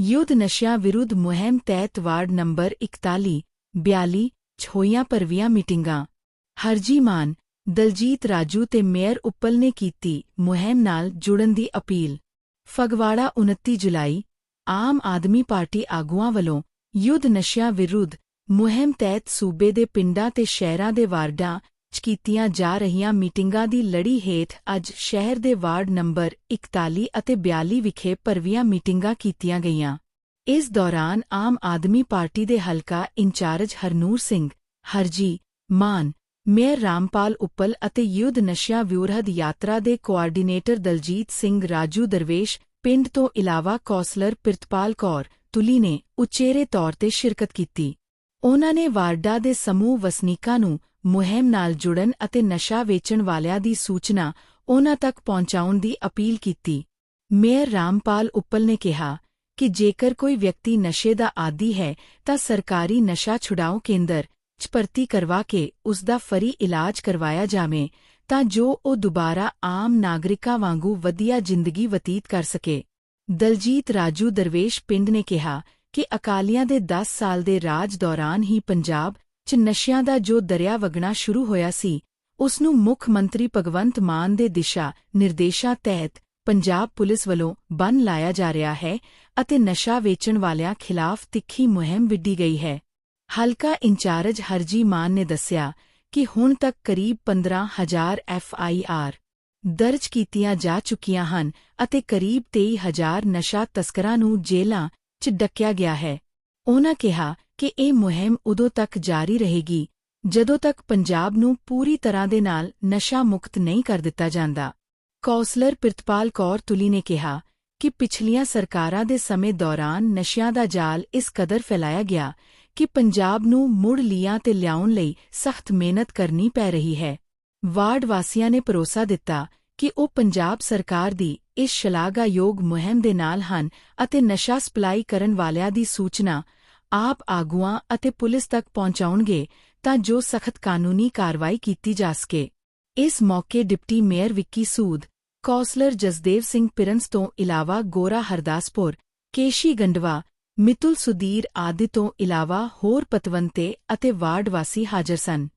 ਯੁੱਧ ਨਸ਼ਿਆਂ ਵਿਰੁੱਧ ਮੁਹਿੰਮ ਤਹਿਤ ਵਾਰਡ ਨੰਬਰ 41 42 ਚ ਹੋਈਆਂ ਭਰਵੀਆਂ ਮੀਟਿੰਗਾਂ। ਹਰਜੀ ਮਾਨ, ਦਲਜੀਤ ਰਾਜੂ ਤੇ ਮੇਅਰ ਉੱਪਲ ਨੇ ਕੀਤੀ ਮੁਹਿੰਮ ਨਾਲ ਜੁੜਨ ਦੀ ਅਪੀਲ। ਫਗਵਾੜਾ 29 ਜੁਲਾਈ, ਆਮ ਆਦਮੀ ਪਾਰਟੀ ਆਗੂਆਂ ਵੱਲੋਂ ਯੁੱਧ ਨਸ਼ਿਆਂ ਵਿਰੁੱਧ ਮੁਹਿੰਮ ਤਹਿਤ ਸੂਬੇ ਦੇ ਪਿੰਡਾਂ ਤੇ ਸ਼ਹਿਰਾਂ ਦੇ ਵਾਰਡਾਂ ਕੀਤੀਆਂ ਜਾ ਰਹੀਆਂ ਮੀਟਿੰਗਾਂ ਦੀ ਲੜੀ ਹੇਠ ਅੱਜ ਸ਼ਹਿਰ ਦੇ ਵਾਰਡ ਨੰਬਰ 41 ਅਤੇ 42 ਵਿਖੇ ਭਰਵੀਆਂ ਮੀਟਿੰਗਾਂ ਕੀਤੀਆਂ ਗਈਆਂ। ਇਸ ਦੌਰਾਨ ਆਮ ਆਦਮੀ ਪਾਰਟੀ ਦੇ ਹਲਕਾ ਇੰਚਾਰਜ ਹਰਨੂਰ ਸਿੰਘ, ਹਰਜੀ, ਮਾਨ, ਮੇਅਰ ਰਾਮਪਾਲ ਉੱਪਲ ਅਤੇ ਯੁੱਧ ਨਸ਼ਿਆਂ ਵਿਰੋਧ ਯਾਤਰਾ ਦੇ ਕੋਆਰਡੀਨੇਟਰ ਦਲਜੀਤ ਸਿੰਘ ਰਾਜੂ ਦਰਵੇਸ਼, ਪਿੰਡ ਤੋਂ ਇਲਾਵਾ ਕੌਂਸਲਰ ਪ੍ਰਿਤਪਾਲ ਕੌਰ, ਤੁਲੀ ਨੇ ਉਚੇਰੇ ਤੌਰ ਤੇ ਸ਼ਿਰਕਤ ਕੀਤੀ। ਉਨ੍ਹਾਂ ਨੇ ਵਾਰਡਾ ਦੇ ਸਮੂਹ ਵਸਨੀਕਾਂ ਨੂੰ ਮੁਹਿੰਮ ਨਾਲ ਜੁੜਨ ਅਤੇ ਨਸ਼ਾ ਵੇਚਣ ਵਾਲਿਆਂ ਦੀ ਸੂਚਨਾ ਉਨ੍ਹਾਂ ਤੱਕ ਪਹੁੰਚਾਉਣ ਦੀ ਅਪੀਲ ਕੀਤੀ। ਮੇਅਰ ਰਾਮਪਾਲ ਉੱਪਲ ਨੇ ਕਿਹਾ ਕਿ ਜੇਕਰ ਕੋਈ ਵਿਅਕਤੀ ਨਸ਼ੇ ਦਾ ਆਦੀ ਹੈ ਤਾਂ ਸਰਕਾਰੀ ਨਸ਼ਾ ਛੁਡਾਓ ਕੇਂਦਰ 'ਚ ਭਰਤੀ ਕਰਵਾ ਕੇ ਉਸ ਦਾ ਫਰੀ ਇਲਾਜ ਕਰਵਾਇਆ ਜਾਵੇ ਤਾਂ ਜੋ ਉਹ ਦੁਬਾਰਾ ਆਮ ਨਾਗਰਿਕਾਂ ਵਾਂਗੂ ਵਧੀਆ ਜ਼ਿੰਦਗੀ ਬਤੀਤ ਕਰ ਸਕੇ। ਦਲਜੀਤ ਰਾਜੂ ਦਰਵੇਸ਼ ਪਿੰਡ ਨੇ ਕਿਹਾ ਕਿ ਅਕਾਲੀਆਂ ਦੇ 10 ਸਾਲ ਦੇ ਰਾਜ ਦੌਰਾਨ ਹੀ ਪੰਜਾਬ 'ਚ ਨਸ਼ਿਆਂ ਦਾ ਜੋ ਦਰਿਆ ਵਗਣਾ ਸ਼ੁਰੂ ਹੋਇਆ ਸੀ, ਉਸ ਨੂੰ ਮੁੱਖ ਮੰਤਰੀ ਭਗਵੰਤ ਮਾਨ ਦੇ ਦਿਸ਼ਾ ਨਿਰਦੇਸ਼ਾਂ ਤਹਿਤ ਪੰਜਾਬ ਪੁਲਿਸ ਵੱਲੋਂ ਬੰਨ ਲਾਇਆ ਜਾ ਰਿਹਾ ਹੈ ਅਤੇ ਨਸ਼ਾ ਵੇਚਣ ਵਾਲਿਆਂ ਖਿਲਾਫ ਤਿੱਖੀ ਮੁਹਿੰਮ ਵਿੱਢੀ ਗਈ ਹੈ। ਹਲਕਾ ਇੰਚਾਰਜ ਹਰਜੀ ਮਾਨ ਨੇ ਦੱਸਿਆ ਕਿ ਹੁਣ ਤੱਕ ਕਰੀਬ 15000 ਐਫਆਈਆਰ ਦਰਜ ਕੀਤੀਆਂ ਜਾ ਚੁੱਕੀਆਂ ਹਨ ਅਤੇ ਕਰੀਬ 23000 ਨਸ਼ਾ ਤਸਕਰਾਂ ਨੂੰ ਜੇਲ੍ਹਾਂ 'ਚ ਡੱਕਿਆ ਗਿਆ ਹੈ। ਉਹਨਾਂ ਕਿਹਾ ਕਿ ਇਹ ਮੁਹਿੰਮ ਉਦੋਂ ਤੱਕ ਜਾਰੀ ਰਹੇਗੀ, ਜਦੋਂ ਤੱਕ ਪੰਜਾਬ ਨੂੰ ਪੂਰੀ ਤਰ੍ਹਾਂ ਦੇ ਨਾਲ ਨਸ਼ਾ ਮੁਕਤ ਨਹੀਂ ਕਰ ਦਿੱਤਾ ਜਾਂਦਾ। ਕੌਂਸਲਰ ਪ੍ਰਿਤਪਾਲ ਕੌਰ ਤੁਲੀ ਨੇ ਕਿਹਾ ਕਿ ਪਿਛਲੀਆਂ ਸਰਕਾਰਾਂ ਦੇ ਸਮੇਂ ਦੌਰਾਨ ਨਸ਼ਿਆਂ ਦਾ ਜਾਲ ਇਸ ਕਦਰ ਫੈਲਾਇਆ ਗਿਆ ਕਿ ਪੰਜਾਬ ਨੂੰ ਮੁੜ ਲੀਆਂ ਤੇ ਲਿਆਉਣ ਲਈ ਸਖਤ ਮਿਹਨਤ ਕਰਨੀ ਪੈ ਰਹੀ ਹੈ। ਵਾਰਡ ਵਾਸੀਆਂ ਨੇ ਭਰੋਸਾ ਦਿੱਤਾ ਕਿ ਉਹ ਪੰਜਾਬ ਸਰਕਾਰ ਦੀ ਇਸ ਸ਼ਲਾਘਾਯੋਗ ਮੁਹਿੰਮ ਦੇ ਨਾਲ ਹਨ ਅਤੇ ਨਸ਼ਾ ਸਪਲਾਈ ਕਰਨ ਵਾਲਿਆਂ ਦੀ ਸੂਚਨਾ ਆਪ ਆਗੂਆਂ ਅਤੇ ਪੁਲਿਸ ਤੱਕ ਪਹੁੰਚਾਉਣਗੇ ਤਾਂ ਜੋ ਸਖਤ ਕਾਨੂੰਨੀ ਕਾਰਵਾਈ ਕੀਤੀ ਜਾ ਸਕੇ। ਇਸ ਮੌਕੇ deputy mayor Vicky Sood, councillor Jasdev Singh Prince ਤੋਂ ਇਲਾਵਾ ਗੋਰਾ ਹਰਦਾਸਪੁਰ, ਕੇਸ਼ੀ ਗੰਡਵਾ, ਮਿਤੁਲ ਸੁਧੀਰ ਆਦਿ ਤੋਂ ਇਲਾਵਾ ਹੋਰ ਪਤਵੰਤੇ ਅਤੇ ਵਾਰਡ ਵਾਸੀ ਹਾਜ਼ਰ ਸਨ।